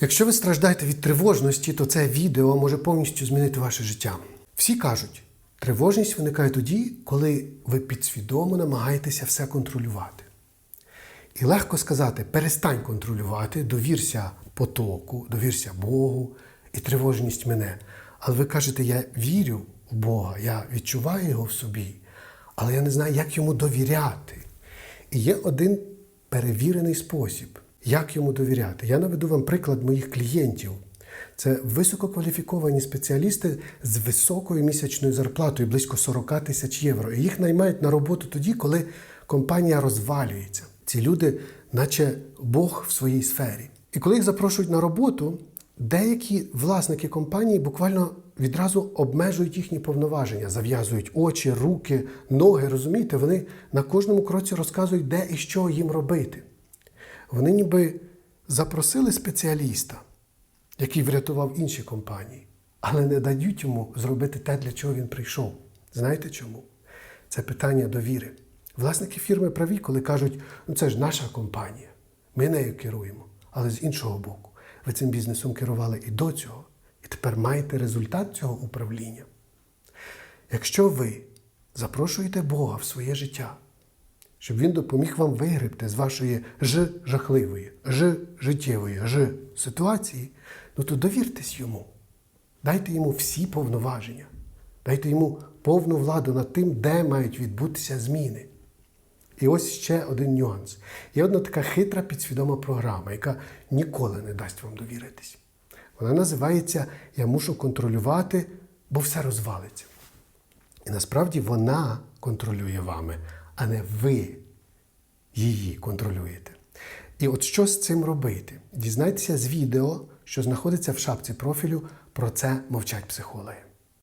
Якщо ви страждаєте від тривожності, то це відео може повністю змінити ваше життя. Всі кажуть, тривожність виникає тоді, коли ви підсвідомо намагаєтеся все контролювати. І легко сказати, перестань контролювати, довірся потоку, довірся Богу, і тривожність мене. Але ви кажете, я вірю в Бога, я відчуваю його в собі, але я не знаю, як йому довіряти. І є один перевірений спосіб, як йому довіряти. Я наведу вам приклад моїх клієнтів. Це висококваліфіковані спеціалісти з високою місячною зарплатою близько 40 тисяч євро. І їх наймають на роботу тоді, коли компанія розвалюється. Ці люди, наче Бог в своїй сфері. І коли їх запрошують на роботу, деякі власники компанії буквально відразу обмежують їхні повноваження, зав'язують очі, руки, ноги. Розумієте, вони на кожному кроці розказують, де і що їм робити. Вони ніби запросили спеціаліста, який врятував інші компанії, але не дають йому зробити те, для чого він прийшов. Знаєте чому? Це питання довіри. Власники фірми праві, коли кажуть, ну це ж наша компанія, ми нею керуємо. Але з іншого боку, ви цим бізнесом керували і до цього, і тепер маєте результат цього управління. Якщо ви запрошуєте Бога в своє життя, щоб він допоміг вам вигребти з вашої ж жахливої, ж життєвої, ж ситуації, ну то довіртесь йому. Дайте йому всі повноваження, дайте йому повну владу над тим, де мають відбутися зміни. І ось ще один нюанс. Є одна така хитра підсвідома програма, яка ніколи не дасть вам довіритись. Вона називається Я мушу контролювати, бо все розвалиться. І насправді вона контролює вами, а не ви її контролюєте. І от що з цим робити? Дізнайтеся з відео, що знаходиться в шапці профілю. Про це мовчать психологи.